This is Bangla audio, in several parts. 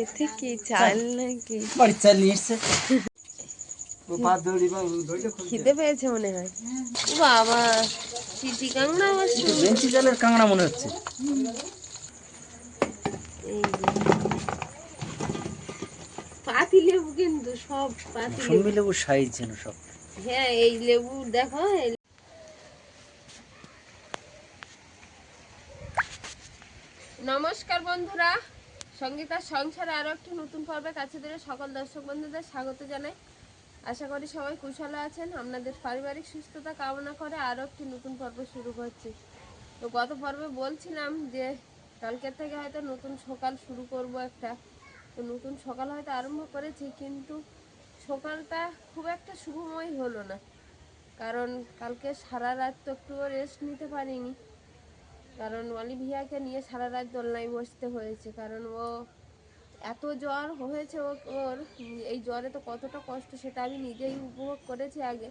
এতে কি চাল নাকি বাড়ির চাল নিয়ে এসছে ও পা দড়ি বা দড়িটা খুলছে খিদে পেয়েছে মনে হয় বাবা চিটি কাংড়া অবশ্য বেঞ্চি চালের কাঁকড়া মনে হচ্ছে পাতি লেবু কিন্তু সব পাতি লেবু সাইজ যেন সব হ্যাঁ এই লেবু দেখো নমস্কার বন্ধুরা সঙ্গীতার সংসারে আরও একটি নতুন পর্বে কাছে ধরে সকল দর্শক বন্ধুদের স্বাগত জানাই। আশা করি সবাই কুশলে আছেন। আপনাদের পারিবারিক সুস্থতা কামনা করে আরও একটি নতুন পর্ব শুরু করছি। তো গত পর্বে বলছিলাম যে কালকের থেকে হয়তো নতুন সকাল শুরু করব একটা। তো নতুন সকাল হয়তো আরম্ভ করেছি, কিন্তু সকালটা খুব একটা শুভময় হলো না। কারণ কালকে সারা রাত তো একটুও রেস্ট নিতে পারিনি। কারণ অলিভিয়াকে নিয়ে সারা রাত দোলনায় বসতে হয়েছে, কারণ ও এত জ্বর হয়েছে ওর, এই জ্বরে তো কতটা কষ্ট সেটা আমি নিজেই উপভোগ করেছি আগে,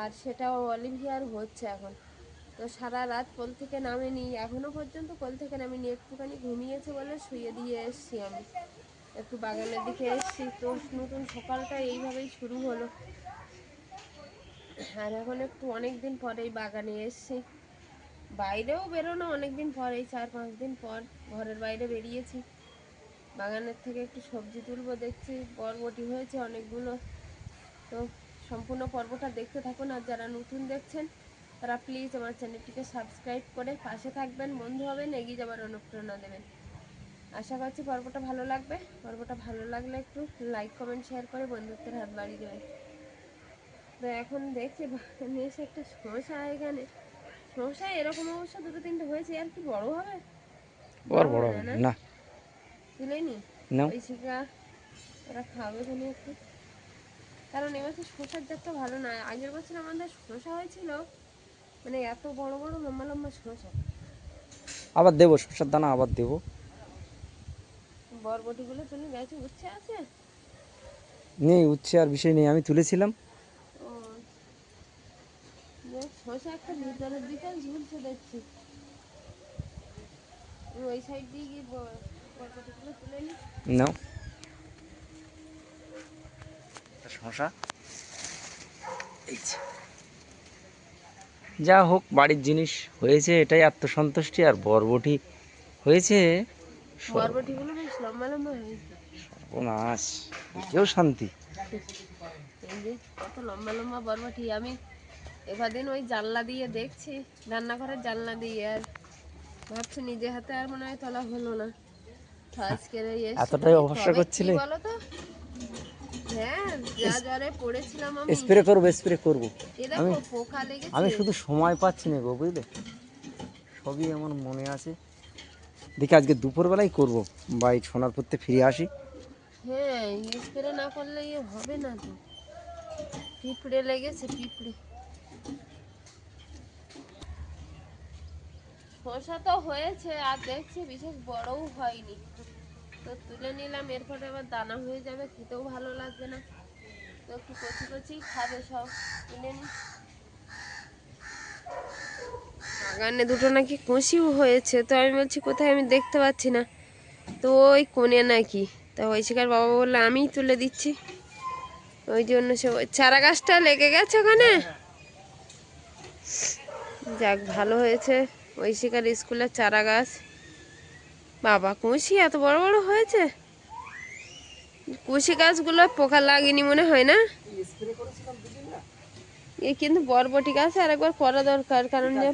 আর সেটা অলিভিয়ার হচ্ছে এখন। তো সারা রাত কোল থেকে নামেনি এখনও পর্যন্ত কোল থেকে নামেনি, একটুখানি ঘুমিয়েছে বলে শুয়ে দিয়ে এসছি আমি। একটু বাগানের দিকে এসছি, তো নতুন সকালটা এইভাবেই শুরু হলো। আর এখন একটু অনেক দিন পরেই বাগানে এসছি। বাইরেও বেরোনো অনেক দিন পর, এই চার পাঁচ দিন পর ঘরের বাইরে বেরিয়েছি। বাগানের থেকে একটু সবজি তুলবো, দেখছি বরবটি হয়েছে অনেকগুলো। তো সম্পূর্ণ পর্বটা দেখতে থাকুন, আর যারা নতুন দেখছেন, তারা প্লিজ আমার চ্যানেলটিকে সাবস্ক্রাইব করে পাশে থাকবেন, বন্ধু হবেন, এগিয়ে যাবার অনুপ্রেরণা দেবেন। আশা করছি পর্বটা ভালো লাগবে। পর্বটা ভালো লাগলে একটু লাইক কমেন্ট শেয়ার করে বন্ধুত্বের হাত বাড়িয়ে দেবেন। তো এখন দেখছি বাগানে এসে একটা সমস্যা এখানে সমস্যা এরকম অবশ্য দুটো তিনটে হয়েছে আর কি বড় হবে? বড় বড় হবে না? না। তুলেনি না। ওই শিকা ওরা খাবে ওখানে একটু। কারণ এবছর শসার জাতটা ভালো নয়। আগের বছর আমাদের শসা হয়েছিল মানে এত বড় বড় লম্বা লম্বা শসা। আবার দেবো শসার দানা আবার দেবো। বরবটিগুলো তুমি গেছে উচ্ছে আছে? নেই উচ্ছে আর বিষয় নেই। আমি তুলেছিলাম। শসা একটা ভিতরের দিকে ঝুলছে দেখছি। ওই সাইড দিয়ে গিয়ে ব- বরবটিগুলো তুলে নি নাও। শশা এই যা। হোক বাড়ির জিনিস হয়েছে এটাই আত্মসন্তুষ্টি আর বরবটি হয়েছে। বরবটিগুলো বেশ লম্বা লম্বা হয়েছে। সর্বনাশ কেউ শান্তি। এই কত লম্বা লম্বা বরবটি। আমি এবার দিন ওই জানলা দিয়ে দেখছি রান্নাঘরের জানলা দিয়ে আর ভাবছি নিজে হাতে আর মনে হয় তোলা হলো না। আজকের এই এতটাই করছিলে? বলো তো হ্যাঁ যা জ্বরে পড়েছিলাম আমি। স্প্রে করব স্প্রে করব। লেগেছে। আমি শুধু সময় পাচ্ছি না গো বুঝলে? সবই আমার মনে আছে। দেখি আজকে দুপুরবেলায় করব বাই সোনারপুরতে ফিরে আসি। হ্যাঁ স্প্রে না করলে হবে না তো। পিঁপড়ে লেগেছে পিঁপড়ে। শসা তো হয়েছে, আর দেখছি বিশেষ বড়ও হয়নি। তো তুলে নিলাম, এরপরে আবার দানা হয়ে যাবে, খেতেও ভালো লাগবে না। তো একটু কচি কচি খাবে সব, তুলে নি। বাগানে দুটো নাকি কষিও হয়েছে, তো আমি বলছি কোথায় আমি দেখতে পাচ্ছি না। তো ওই কোণে নাকি, তা ঐশিকার বাবা বলল, আমিই তুলে দিচ্ছি। ওই জন্য সে চারা গাছটা লেগে গেছে ওখানে? যাক, ভালো হয়েছে। ঐশিকার স্কুলের চারা গাছ বাবা কুশি এত বড় বড় হয়েছে? কুশি গাছগুলো পোকা লাগেনি মনে হয় না? এই কিন্তু বরবটি গাছ আর একবার করা দরকার কারণ যে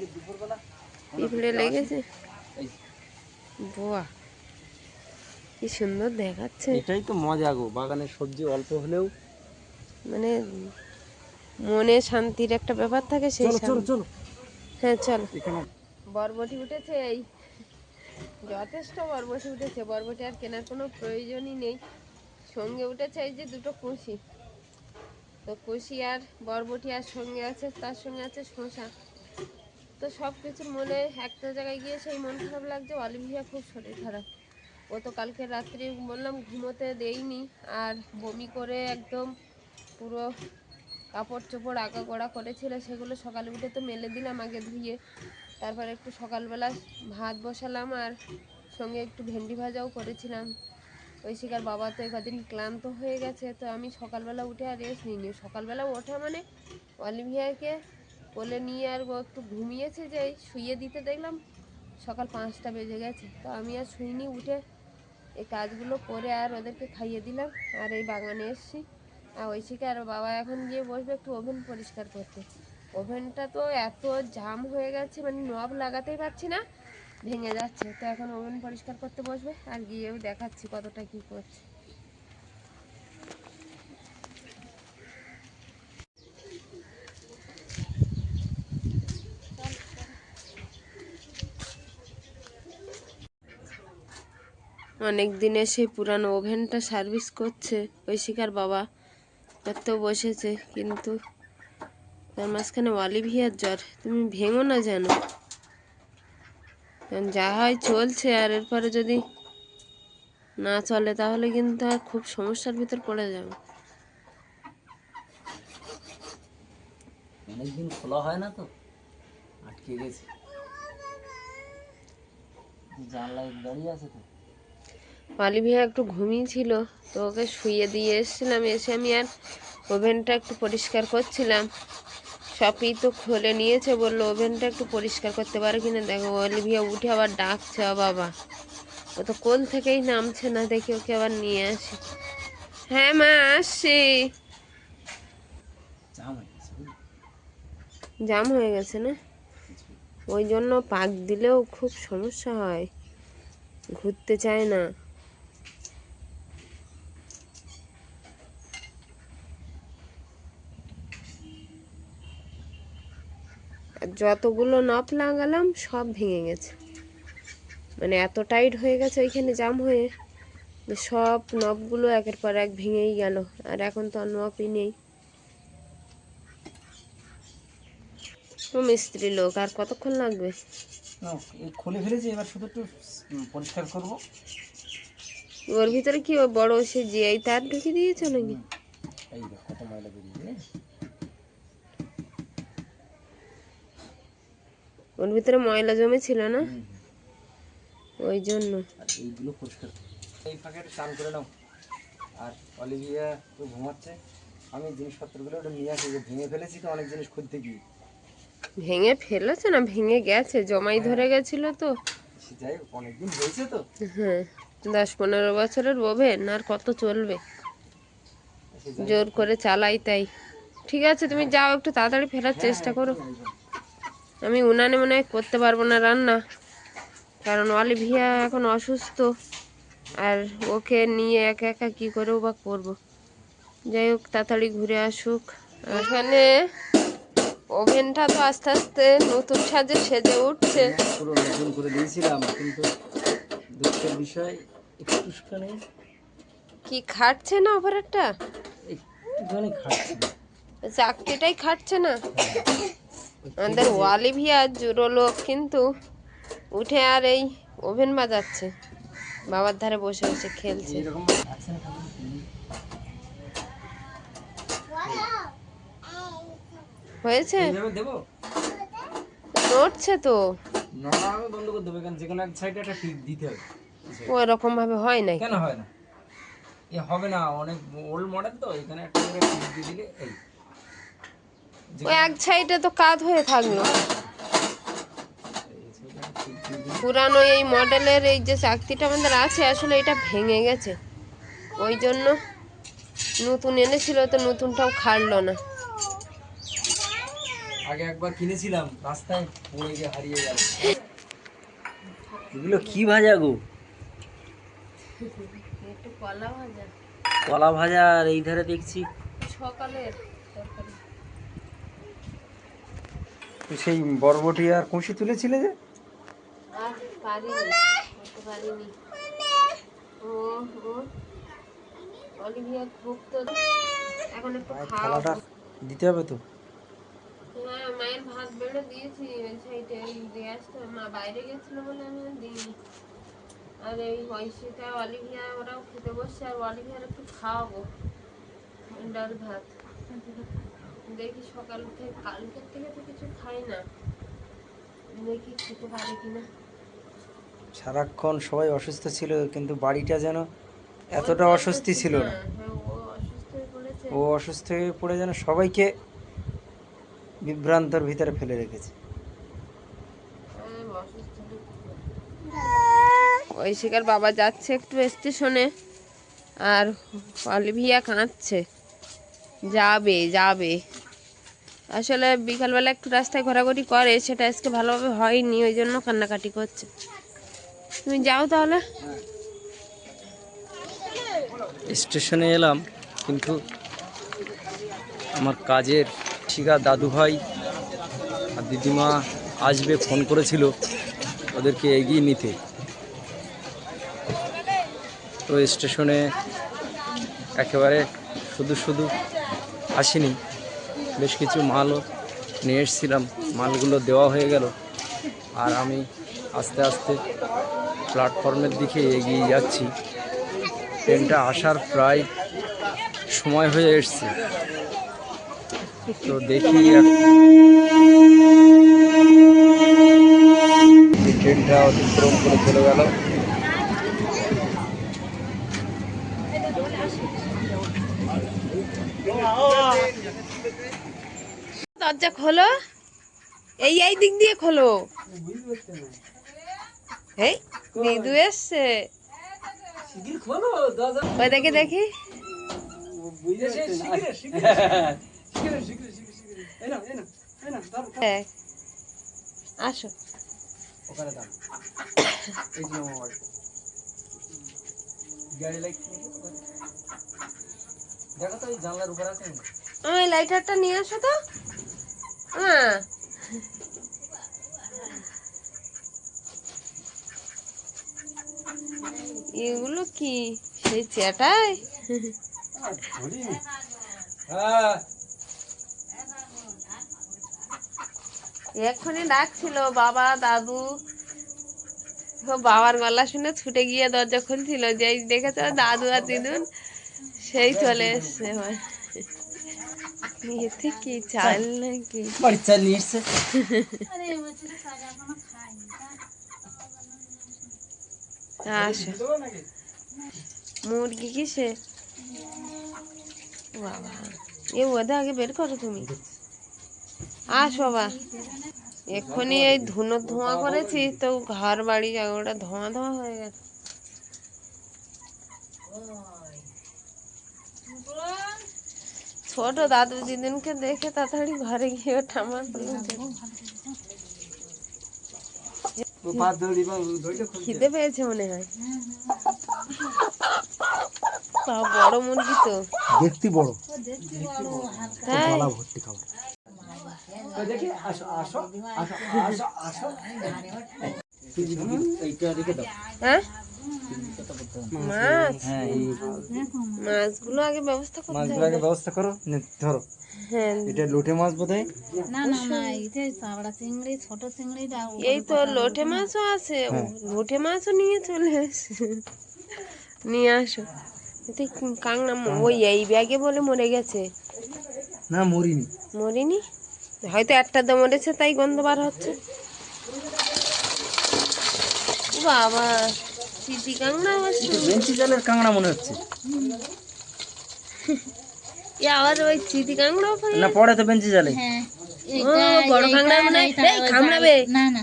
পিঁপড়ে লেগেছে। বাহ কি সুন্দর দেখাচ্ছে। এটাই তো মজা গো বাগানের সবজি অল্প হলেও। মানে মনে শান্তির একটা ব্যাপার থাকে সেই চলো চলো হ্যাঁ চলো। বরবটি উঠেছে, এই যথেষ্ট বরবটি উঠেছে। বরবটি আর কেনার কোনো প্রয়োজনই নেই। সঙ্গে উঠেছে এই যে দুটো কুশি। তো কুশি আর বরবটি আর সঙ্গে আছে, তার সঙ্গে আছে শসা। তো সব কিছুর মনে একটা জায়গায় গিয়ে সেই মন খারাপ লাগছে অলিভিয়া খুব শরীর খারাপ। ও তো কালকে রাত্রি বললাম ঘুমোতে দেইনি, আর বমি করে একদম পুরো কাপড় চোপড় আগা গোড়া করেছিল, সেগুলো সকালে উঠে তো মেলে দিলাম আগে ধুয়ে। তারপর একটু সকালবেলা ভাত বসালাম আর সঙ্গে একটু ভেন্ডি ভাজাও করেছিলাম। ঐশিকার বাবা তো কদিন ক্লান্ত হয়ে গেছে, তো আমি সকালবেলা উঠে আর রেস্ট নিইনি। সকালবেলা ওঠা মানে অলিভিয়াকে কোলে নিয়ে আর ও একটু ঘুমিয়েছে যে শুইয়ে দিতে দেখলাম সকাল পাঁচটা বেজে গেছে। তো আমি আর শুইনি, উঠে এই কাজগুলো করে আর ওদেরকে খাইয়ে দিলাম আর এই বাগানে এসছি। আর ঐশিকা আর বাবা এখন গিয়ে বসবে একটু ওভেন পরিষ্কার করতে। ওভেনটা তো এত জাম হয়ে গেছে মানে নব লাগাতেই পারছি না, ভেঙে যাচ্ছে। তো এখন ওভেন পরিষ্কার করতে বসবে আর গিয়েও দেখাচ্ছি কতটা কি করছে। অনেক দিনে সেই পুরানো ওভেনটা সার্ভিস করছে, ঐশিকার বাবা করতেও বসেছে, কিন্তু তার মাঝখানে অলিভিয়ার জ্বর। তুমি ভেঙো না যেন। কারণ যা হয় চলছে আর এরপরে যদি না চলে তাহলে কিন্তু আর খুব সমস্যার ভিতর পড়ে যাবে। অনেকদিন খোলা হয় না তো? আটকে গেছে। জানলায় দাঁড়িয়ে আছে তো? অলিভিয়া একটু ঘুমিয়েছিল তো ওকে শুয়ে দিয়ে এসেছিলাম। এসে আমি আর ওভেনটা একটু পরিষ্কার করছিলাম। সবই তো খুলে নিয়েছে বলল ওভেনটা একটু পরিষ্কার করতে পারে কিনা? দেখো অলিভিয়া উঠে আবার ডাকছে বাবা ও তো কোল থেকেই নামছে না দেখি ওকে আবার নিয়ে আসি। হ্যাঁ মা আসছি? জাম হয়ে গেছে না? ওই জন্য পাক দিলেও খুব সমস্যা হয় ঘুরতে চায় না। যতগুলো নব লাগালাম সব ভেঙে গেছে। মানে এত টাইট হয়ে গেছে ওইখানে জাম হয়ে সব নবগুলো একের পর এক ভেঙেই গেল আর এখন তো নবই নেই। মিস্ত্রি লোক আর কতক্ষণ লাগবে? খুলে ফেলেছি এবার শুধু একটু পরিষ্কার করব। ওর ভিতরে কি বড় সে জিআই তার ঢুকে দিয়েছ নাকি? এই কত ময়লা বেরিয়েছে ওর ভিতরে ময়লা জমে ছিল না? ওই জন্য। এইগুলো পরিষ্কার। এই ফাঁকে স্নান করে নাও। আর অলিভিয়া তো ঘুমাচ্ছে। আমি জিনিসপত্রগুলো ওটা নিয়ে আসি। ভেঙে ফেলেছি তো অনেক জিনিস খুঁজতে গিয়ে। ভেঙে ফেলেছে না? ভেঙে গেছে। জমাই ধরে গেছিল তো। যাই অনেকদিন হয়েছে তো। হ্যাঁ। দশ পনেরো বছরের ওভেন আর কত চলবে? জোর করে চালাই তাই। ঠিক আছে তুমি যাও একটু তাড়াতাড়ি ফেরার চেষ্টা করো। আমি উনানে মনে হয় করতে পারব না রান্না। কারণ অলিভিয়া এখন অসুস্থ। আর ওকে নিয়ে একা একা কী করেও বা করব। যাই হোক তাড়াতাড়ি ঘুরে আসুক। এখানে ওভেনটা তো আস্তে আস্তে নতুন সাজে সেজে উঠছে। হ্যাঁ, পুরো নতুন করে দিয়েছিলাম কিন্তু দুঃখের বিষয় একটুখানি কি খাটছে না ওভারেরটা একটুখানি খাচ্ছি চাকরিটাই খাটছে না। আমাদের ওয়ালিভিয়া জুড়ো লোক কিন্তু উঠে আর এই ওভেন বাজাচ্ছে। বাবার ধারে বসে বসে খেলছে। হয়েছে? নড়ছে তো। না আমি বন্ধ করে দেবো কারণ যে কোনো এক সাইডে একটা টিপ দিতে হবে ওই রকম ভাবে হয় নাই কেন হয় না? হবে না, অনেক ওল্ড মডেল তো, এখানে একটা দিলে এই। ওই এক সাইডে তো কাত হয়ে থাকল। পুরানো এই মডেলের এই যে চাকতিটা আমাদের আছে আসলে এটা ভেঙে গেছে। ওই জন্য নতুন এনেছিল তো নতুনটাও খাড়লো না। আগে একবার কিনেছিলাম রাস্তায় পড়ে গিয়ে হারিয়ে গেল। এগুলো কি ভাজা গো? একটু কলা ভাজা। কলা ভাজা আর এই ধারে দেখছি। সকালের তরকারি সেই বরবটি আর কুশি তুলেছিলে যে? দিতে হবে তো? মায়ের ভাত বেড়ে দিয়েছি দিয়ে আসতে মা বাইরে গেছিল বলে আমি আর দিইনি। আর এই অলিভিয়া ওরাও খেতে বসছে আর অলিভিয়ার একটু খাওয়াবো। ডাল ভাত। দেখি সকাল থেকে কালকের থেকে তো কিছু খাই না। দেখি খেতে পারে কিনা। সারাক্ষণ সবাই অসুস্থ ছিল কিন্তু বাড়িটা যেন এতটা অস্বস্তি ছিল না। হ্যাঁ, ও অসুস্থ হয়ে পড়ে যেন সবাইকে বিভ্রান্তর ভিতরে ফেলে রেখেছে। অসুস্থ হয়ে ঐশিকার বাবা যাচ্ছে একটু স্টেশনে আর অলিভিয়া কাঁদছে। যাবে যাবে। আসলে বিকালবেলা একটু রাস্তায় ঘোরাঘুরি করে, সেটা আজকে ভালোভাবে হয়নি, ওই জন্য কান্নাকাটি করছে। তুমি যাও তাহলে। স্টেশনে এলাম, কিন্তু আমার কাজের শিকা দাদু ভাই আর দিদিমা আসবে, ফোন করেছিল ওদেরকে এগিয়ে নিতে। তো স্টেশনে একেবারে শুধু শুধু আসিনি। বেশ কিছু মালও নিয়ে এসেছিলাম। মালগুলো দেওয়া হয়ে গেল। আর আমি আস্তে আস্তে প্ল্যাটফর্মের দিকে এগিয়ে যাচ্ছি। ট্রেনটা আসার প্রায় সময় হয়ে এসছে। তো দেখি ট্রেনটা অতিক্রম করে চলে গেল দরজা খোলো। এই এই দিক দিয়ে খোলো। এই মৃদু এসছে। ওই দেখে দেখি। হ্যাঁ। আসো? ওই লাইটারটা নিয়ে আসো তো। হ্যাঁ এগুলো কি? সেই চেটাই? এক্ষুনি ডাকছিল, বাবা, দাদু। বাবার গলা শুনে ছুটে গিয়ে দরজা খুলছিল, যেই দেখেছে দাদু আর দিদুন, সেই চলে এসছে। এবার। এতে কি চাল নাকি বাড়ির চাল নিয়ে এসছে আসো মুরগি কিসে বাবা এ ওদের আগে বের করো তুমি আস বাবা এক্ষুনি এই ধুনো ধোঁয়া করেছি তো ঘর বাড়ি জায়গাটা ধোঁয়া ধোঁয়া হয়ে গেছে ছোট দাদু দিদিনকে দেখে তাড়াতাড়ি ঘরে গিয়ে ঠামার খিদে পেয়েছে মনে হয়। বড় মুরগি তো। দেখতে বড়। ভর্তি খাবার। দেখি আসো আসো আসো আসো আসো। এইটা রেখে দাও হ্যাঁ? মাছ। হ্যাঁ মাছগুলো আগে ব্যবস্থা করতে মাছগুলো আগে হবে ব্যবস্থা করো ধরো। হ্যাঁ। এটা লোটে মাছ বোধ না না না এটা চাবড়া চিংড়ি ছোট চিংড়িটা এই তো লোটে মাছও আছে। হ্যাঁ। লোটে মাছও নিয়ে চলে এসে নিয়ে আসো। এতে কাংনা ওই এই ব্যাগে বলে মরে গেছে। না মরিনি। মরিনি? হয়তো একটা দম মরেছে তাই গন্ধ বার হচ্ছে। বাবা। চিটি কাংনা আছে এটা বেঞ্চি জালের মনে হচ্ছে। এ আবার ওই কাংড়াও পাই না পড়ে তো বেঞ্চি জালে হ্যাঁ ও বড় কাংড়া মনে এই কামড়াবে। না না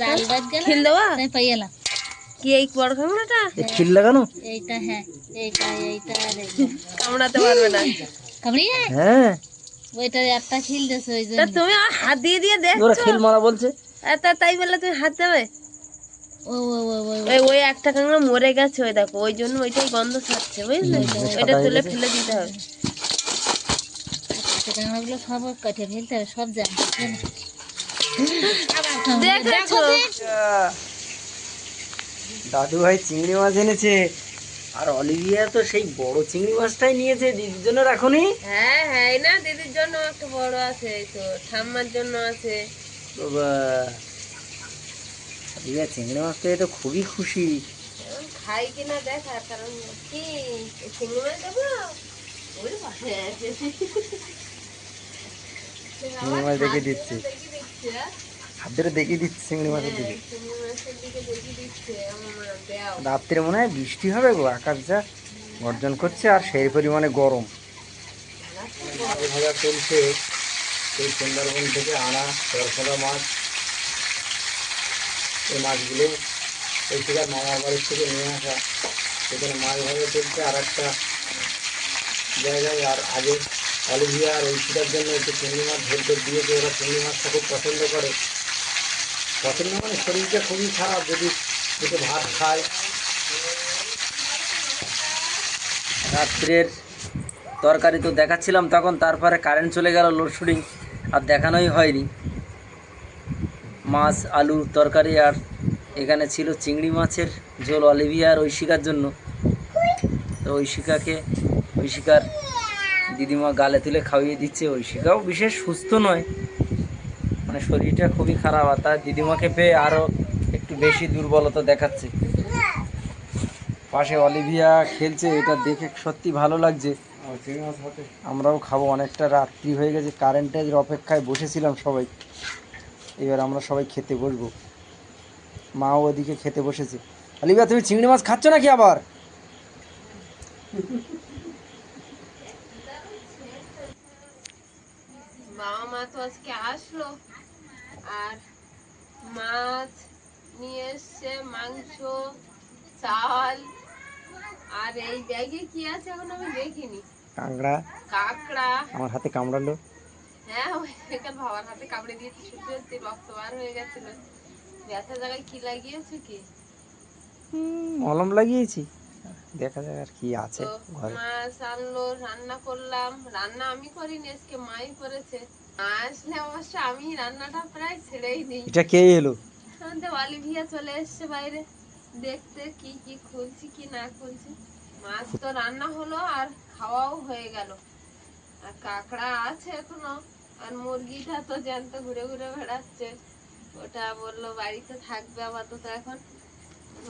জাল বাদ গেল। খিল দেওয়া তাই পাইলাম কি এই বড় খিল লাগানো? এইটা হ্যাঁ এইটা এইটা আর কামড়াতে পারবে না। কামড়ি হ্যাঁ। ওইটা একটা খিল ওই জন্য। তুমি আর হাত দিয়ে দিয়ে দেখ ওরা খিল মারা বলছে। তা তাই বলে তুমি হাত দেবে? ওই ওই একটা কাঁকড়া মরে গেছে ওই দেখো ওই জন্য ওইটাই গন্ধ ছাড়ছে বুঝলে? ওইটা তুলে ফেলে দিতে হবে। কাঁকড়াগুলো সব কেটে ফেলতে হবে সব দেখেছ? দাদু ভাই চিংড়ি মাছ এনেছে আর অলিভিয়া তো সেই বড় চিংড়ি মাছটাই নিয়েছে দিদির জন্য রাখুনি। হ্যাঁ হ্যাঁ এই না দিদির জন্য একটা বড় আছে তো ঠাম্মার জন্য আছে। বাবা। অলিভিয়া চিংড়ি মাছ পেয়ে তো খুবই খুশি। খাই কিনা দেখা কারণ কি চিংড়ি মাছ দেবো? হ্যাঁ, চিংড়ি মাছ দেখে দিচ্ছে। দেখি দিচ্ছে। হ্যাঁ? দেখিয়ে চিংড়ি মাছের দিকে। মাছের দিকে দেখি দিচ্ছে। আমার মা দেও। রাত্রে মনে হয় বৃষ্টি হবে গো আকাশ যা গর্জন করছে আর সেই পরিমাণে গরম। ভাজা চলছে সেই সুন্দরবন থেকে আনা সরফলা মাছ। এই মাছগুলো এই শিকার মামার বাড়ির থেকে নিয়ে আসা। সেখানে মাছ ভাজা চলছে আর একটা জায়গায়, আর আগে অলিভিয়া আর ওই শিকার জন্য একটু চিংড়ি মাছ ধরতে দিয়েছে। ওরা চিংড়ি মাছটা খুব পছন্দ করে। পছন্দ মানে শরীরটা খুবই খারাপ, যদি দুটো ভাত খায়। রাত্রের তরকারি তো দেখাচ্ছিলাম তখন, তারপরে কারেন্ট চলে গেল লোডশেডিং আর দেখানোই হয়নি। মাছ, আলুর তরকারি আর এখানে ছিল চিংড়ি মাছের ঝোল অলিভিয়া আর ঐশিকার জন্য। তো ঐশিকাকে, ঐশিকার দিদিমা গালে তুলে খাইয়ে দিচ্ছে। ঐশিকাও বিশেষ সুস্থ নয়। মানে শরীরটা খুবই খারাপ আর তার দিদিমাকে পেয়ে আরও একটু বেশি দুর্বলতা দেখাচ্ছে। পাশে অলিভিয়া খেলছে, এটা দেখে সত্যি ভালো লাগছে। আমরাও খাব, অনেকটা রাত্রি হয়ে গেছে কারেন্টের অপেক্ষায় বসেছিলাম সবাই। এবার আমরা সবাই খেতে বসবো। মাও ওদিকে খেতে বসেছে। অলিভিয়া তুমি চিংড়ি মাছ খাচ্ছ নাকি আবার? বাবা মা তো আজকে আসলো। আর মাছ নিয়ে এসছে মাংস চাল। আর এই ব্যাগে কি আছে এখন আমি দেখিনি। কাঁকড়া। কাঁকড়া। আমার হাতে কামড়ালো। হ্যাঁ ওই এখানে বাবার হাতে কামড়ে দিয়েছি সত্যি সত্যি রক্ত বার হয়ে গেছিল। ব্যথা জায়গায় কি লাগিয়েছে কি? মলম লাগিয়েছি। দেখা যাক আর কি আছে ঘরে। মাছ আনলো রান্না করলাম। রান্না আমি করিনি আজকে মাই করেছে। আসলে অবশ্য আমি রান্নাটা প্রায় ছেড়েই দিই। এটা কে এলো? আমাদের অলিভিয়া চলে এসছে বাইরে। দেখতে কি কি খুলছি কি না খুলছি। মাছ তো রান্না হলো আর খাওয়াও হয়ে গেল। আর কাঁকড়া আছে এখনও। আর মুরগিটা তো জ্যান্ত ঘুরে ঘুরে বেড়াচ্ছে। ওটা বলল, বাড়িতে থাকবে আপাতত এখন।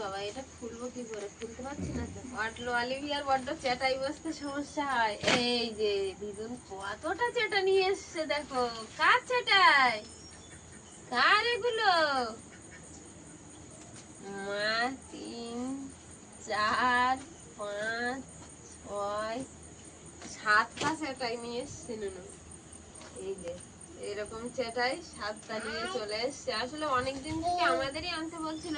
বাবা, এটা খুলবো কি করে? খুলতে পারছি না তো। অটলো অলিভিয়ার বড্ড চেটাই বসতে সমস্যা হয়। এই যে দিদুন কতটা চেটা নিয়ে এসছে দেখো। কার চেটাই কার এগুলো? মা তিন, চার, পাঁচ, ছয়, সাতটা চেটাই নিয়ে এসছে নুনু। এরকম চেটাই সাতটা নিয়ে চলে এসছে। আসলে অনেকদিন থেকে আমাদেরই আনতে বলছিল,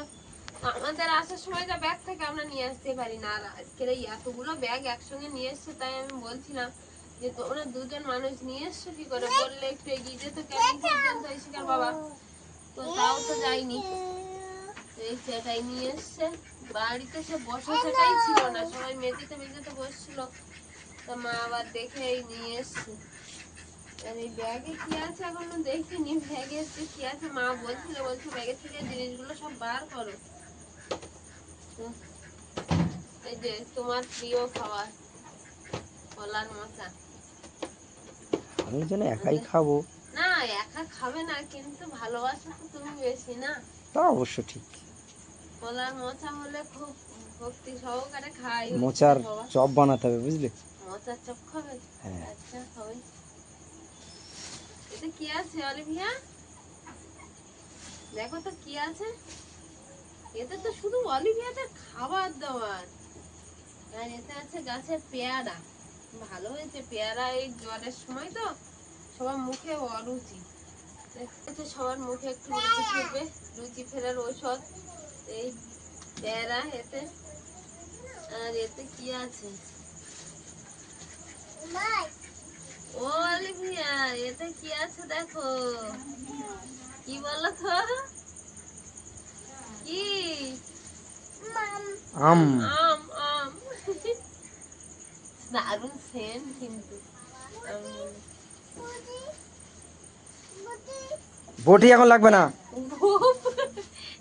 আমাদের আসার সময় ব্যাগ থেকে আমরা নিয়ে আসতে পারি না। আর আজকের এই এতগুলো ব্যাগ একসঙ্গে নিয়ে এসছে, তাই আমি বলছিলাম যে, তোমরা দুজন মানুষ নিয়ে এসছো কি করে? বললে একটু এগিয়ে যেত কেমন পর্যন্ত এসে বাবা? তো তাও তো যাইনি এই সেটাই নিয়ে এসছে। বাড়িতে সে বসা সেটাই ছিল না, সবাই মেঝেতে মেঝেতে বসছিল। তা মা আবার দেখে এই নিয়ে এসছে। এই ব্যাগে কি আছে এখনও দেখিনি। ব্যাগে যে কি আছে? মা বলছিল বলছে ব্যাগে থেকে জিনিসগুলো সব বার করো। এই যে তোমার প্রিয় খাবার কলার মোচা আমি যেন একাই খাব। না একা খাবে না কিন্তু ভালোবাসা তো তুমি বেশি না? তা অবশ্য ঠিক। কলার মোচা হলে খুব ভক্তি সহকারে খাই। মোচার চপ বানাতে হবে বুঝলে? মোচার চপ খাবে? হ্যাঁ। আচ্ছা খাবে। এটা কি আছে অলিভিয়া দেখো তো কি আছে। এতে তো শুধু অলিভিয়াদের খাবার দাবার। আর এতে আছে গাছের পেয়ারা। ভালো হয়েছে পেয়ারা এই জ্বরের সময় তো। সবার মুখে অরুচি। সবার মুখে একটু রুচি ফিরবে রুচি ফেরার ঔষধ, এই পেয়ারা এতে। আর এতে কি আছে ও অলিভিয়া এতে কি আছে দেখো? কি বলো তো কি? আম। আম। আম দারুণ সেন কিন্তু। বটি এখন লাগবে না?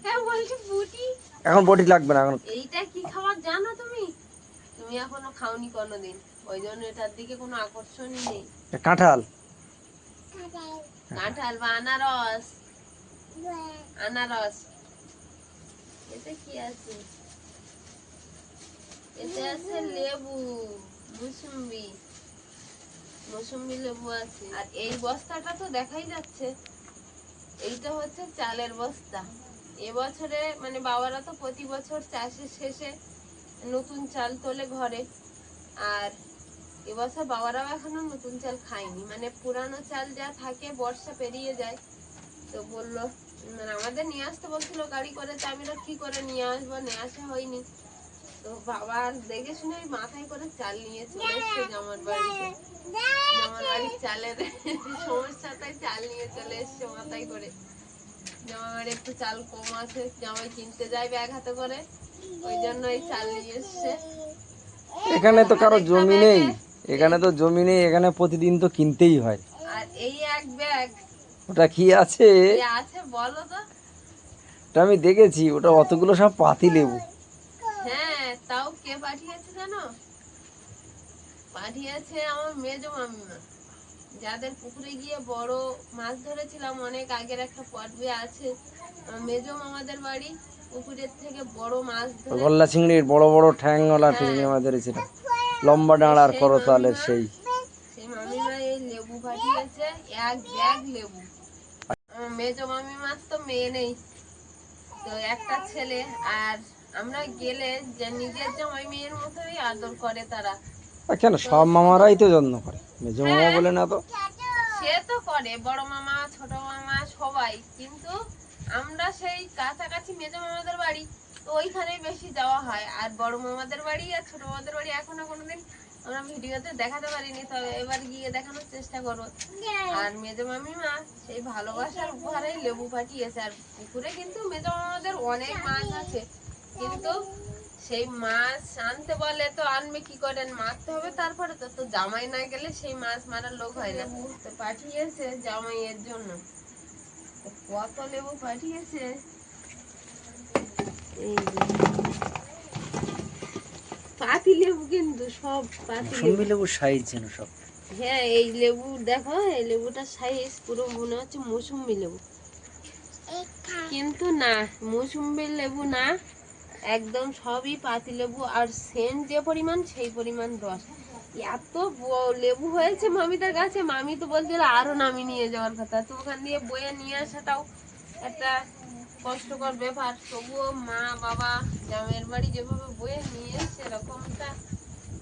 হ্যাঁ বলছি বুটি। এখন বটি লাগবে না এখন। এইটা কি খাবার জানো তুমি? তুমি এখনও খাওনি কোনোদিন। ওই জন্য এটার দিকে কোনো আকর্ষণই নেই। কাঁঠাল। কাঁঠাল বা আনারস? আনারস। এতে কি আছে? এতে আছে লেবু, মুসুম্বি। মুসুম্বি লেবু আছে। আর এই বস্তাটা তো দেখাই যাচ্ছে। এইটা হচ্ছে চালের বস্তা। এবছরে মানে বাবারা তো প্রতি বছর চাষের শেষে নতুন চাল তোলে ঘরে। আর এবছর বাবারাও এখনও নতুন চাল খায়নি। মানে পুরানো চাল যা থাকে বর্ষা পেরিয়ে যায়। তো বলল মানে আমাদের নিয়ে আসতে বলছিল গাড়ি করে তো আমি তো কি করে নিয়ে আসব? নিয়ে আসা হয়নি। তো বাবা দেখে শুনে মাথায় করে চাল নিয়ে চলে এসছে জামার বাড়িতে। জামার বাড়ির চালের সমস্যা তাই চাল নিয়ে চলে এসছে মাথায় করে। জামার বাড়ি একটু চাল কম আছে জামাই কিনতে যায় ব্যাগ হাতে করে। ওই জন্য এই চাল নিয়ে এসছে। এখানে তো কারও জমি নেই। এখানে তো জমি নেই এখানে প্রতিদিন তো কিনতেই হয়। আর এই এক ব্যাগ। ওটা কি আছে? আছে বলো তো। ওটা আমি দেখেছি ওটা অতগুলো সব পাতি লেবু। হ্যাঁ তাও কে পাঠিয়েছে জানো? পাঠিয়েছে আমার মেজো মামিমা। যাদের পুকুরে গিয়ে বড় মাছ ধরেছিলাম অনেক আগের একটা পর্বে আছে। মেজো মামাদের বাড়ি পুকুরের থেকে বড় মাছ ধরে গল্লা চিংড়ির বড় বড় ঠ্যাংওয়ালা চিংড়ি মাছ ধরেছিল। লম্বা ডাঁড়ার করতালের সেই। সেই মামিমা এই লেবু পাঠিয়েছে এক ব্যাগ লেবু। আমার মেজো মামিমার তো মেয়ে নেই। তো একটা ছেলে আর আমরা গেলে যে নিজের জামাই মেয়ের মতোই আদর করে তারা। কেন? সব মামারাই তো যত্ন করে। মেজো মামা বলে না তো। সে তো করে বড় মামা ছোট মামা সবাই। কিন্তু আমরা সেই কাছাকাছি মেজো মামাদের বাড়ি। তো ওইখানেই বেশি যাওয়া হয়। আর বড় মামাদের বাড়ি আর ছোট মামাদের বাড়ি এখনও কোনোদিন আমরা ভিডিওতে দেখাতে পারিনি। তবে এবার গিয়ে দেখানোর চেষ্টা করব। আর মেজো মামিমা সেই ভালোবাসার উপহারেই লেবু পাঠিয়েছে। আর পুকুরে কিন্তু মেজো মামাদের অনেক মাছ আছে। কিন্তু সেই মাছ আনতে বলে তো আনবে কি করেন মারতে হবে তারপরে তো তো জামাই না গেলে সেই মাছ মারার লোক হয় না। তো পাঠিয়েছে জামাইয়ের জন্য। কত লেবু পাঠিয়েছে? এই যে। পাতি লেবু কিন্তু সব পাতি লেবু। সাইজ যেন সব। হ্যাঁ এই লেবু দেখো এই লেবুটার সাইজ পুরো মনে হচ্ছে লেবু। কিন্তু না লেবু না একদম সবই পাতি লেবু আর সেন্ট যে পরিমাণ সেই পরিমাণ রস। এত লেবু হয়েছে মামিদের কাছে মামি তো বলছিল আরও নামি নিয়ে যাওয়ার কথা। তো ওখান দিয়ে বয়ে নিয়ে আসাটাও একটা কষ্টকর ব্যাপার। তবুও মা, বাবা জামের বাড়ি যেভাবে বয়ে নিয়ে এসছে, এরকমটা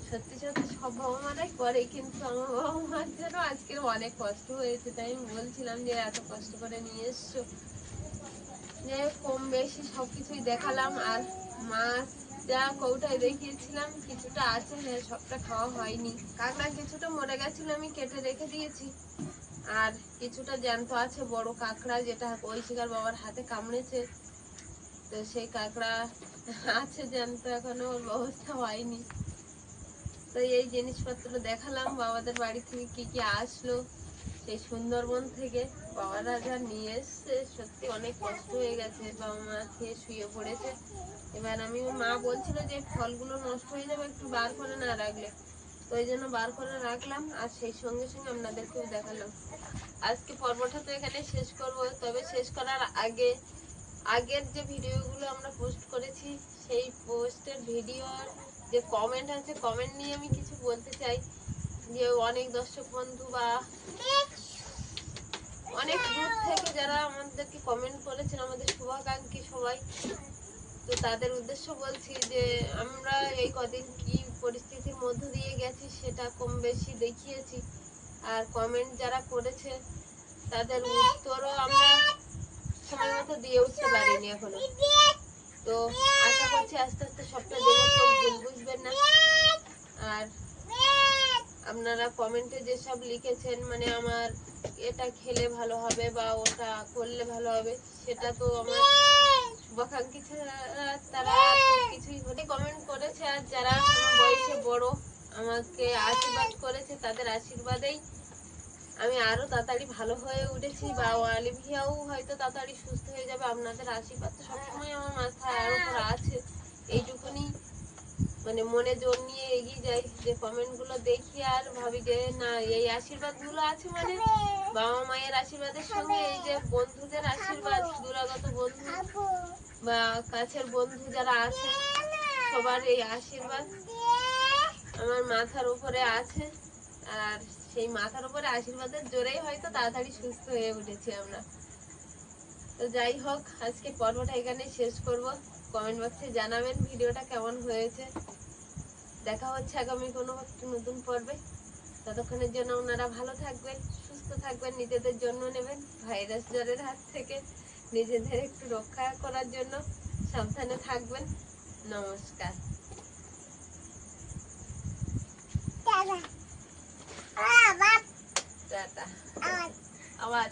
সত্যি সত্যি সব বাবা মারাই করে, কিন্তু আমার বাবা মার জন্য আজকের অনেক কষ্ট হয়েছে। তাই আমি বলছিলাম যে, এত কষ্ট করে নিয়ে এসছো। যে কম বেশি সব কিছুই দেখালাম। আর মাছ যা কৌটায় দেখিয়েছিলাম, কিছুটা আছে হ্যাঁ সবটা খাওয়া হয়নি। কাঁকড়া কিছুটা মরে গেছিল, আমি কেটে রেখে দিয়েছি। আর কিছুটা জ্যান্ত আছে, বড় কাঁকড়া যেটা ওই শিকার বাবার হাতে কামড়েছে। তো সেই কাঁকড়া আছে জ্যান্ত, এখনও ওর ব্যবস্থা হয়নি। তো এই জিনিসপত্র দেখালাম, বাবাদের বাড়ি থেকে কি কি আসলো সেই সুন্দরবন থেকে। বাবারা যা নিয়ে এসছে, সত্যি অনেক কষ্ট হয়ে গেছে, বাবা মা খেয়ে শুয়ে পড়েছে। এবার আমি, মা বলছিল যে ফলগুলো নষ্ট হয়ে যাবে, একটু বার করে না রাখলে। তো ওই জন্য বার করে রাখলাম, আর সেই সঙ্গে সঙ্গে আপনাদেরকেও দেখালাম। আজকে পর্বটা তো এখানে শেষ করব, তবে শেষ করার আগে, আগের যে ভিডিওগুলো আমরা পোস্ট করেছি, সেই পোস্টের ভিডিওর যে কমেন্ট আছে কমেন্ট নিয়ে আমি কিছু বলতে চাই। যে অনেক দর্শক বন্ধু বা অনেক দূর থেকে যারা আমাদেরকে কমেন্ট করেছেন, আমাদের শুভাকাঙ্ক্ষী সবাই, তো তাদের উদ্দেশ্য বলছি যে আমরা এই কদিন কি পরিস্থিতির মধ্য দিয়ে গেছি, সেটা কম বেশি দেখিয়েছি। আর কমেন্ট যারা করেছে, তাদের উত্তরও আমরা সময় মতো দিয়ে উঠতে পারিনি এখনও। তো আশা করছি আস্তে আস্তে সবটা দেবো কেউ ভুল বুঝবেন না। আর আপনারা কমেন্টে যেসব লিখেছেন মানে আমার এটা খেলে ভালো হবে বা ওটা করলে ভালো হবে, সেটা তো আমার তারা কিছুই কমেন্ট করেছে আর যারা আমাকে আশীর্বাদ করেছে তাদের আশীর্বাদেই আমি আরও তাড়াতাড়ি ভালো হয়ে উঠেছি বা অলিভিয়াও হয়তো তাড়াতাড়ি সুস্থ হয়ে যাবে। আপনাদের আশীর্বাদ তো সবসময় আমার মাথায় আর উপর আছে। এইটুকুনি মানে মনে জোর নিয়ে এগিয়ে যাই যে কমেন্টগুলো দেখি আর ভাবি যে, না, এই আশীর্বাদগুলো আছে মানে বাবা মায়ের আশীর্বাদের সঙ্গে, এই যে বন্ধুদের আশীর্বাদ দূরাগত বন্ধু বা কাছের বন্ধু যারা আছে, সবার এই আশীর্বাদ আমার মাথার উপরে আছে আর সেই মাথার উপরে আশীর্বাদের জোরেই হয়তো তাড়াতাড়ি সুস্থ হয়ে উঠেছি আমরা। তো যাই হোক, আজকে পর্বটা এখানে শেষ করব। কমেন্ট বক্সে জানাবেন ভিডিওটা কেমন হয়েছে। দেখা হচ্ছে আগামী কোনো একটি নতুন পর্বে। ততক্ষণের জন্য ওনারা ভালো থাকবেন সুস্থ থাকবেন নিজেদের জন্য নেবেন ভাইরাস জ্বরের হাত থেকে নিজেদের একটু রক্ষা করার জন্য সাবধানে থাকবেন। নমস্কার। টাটা। আবার।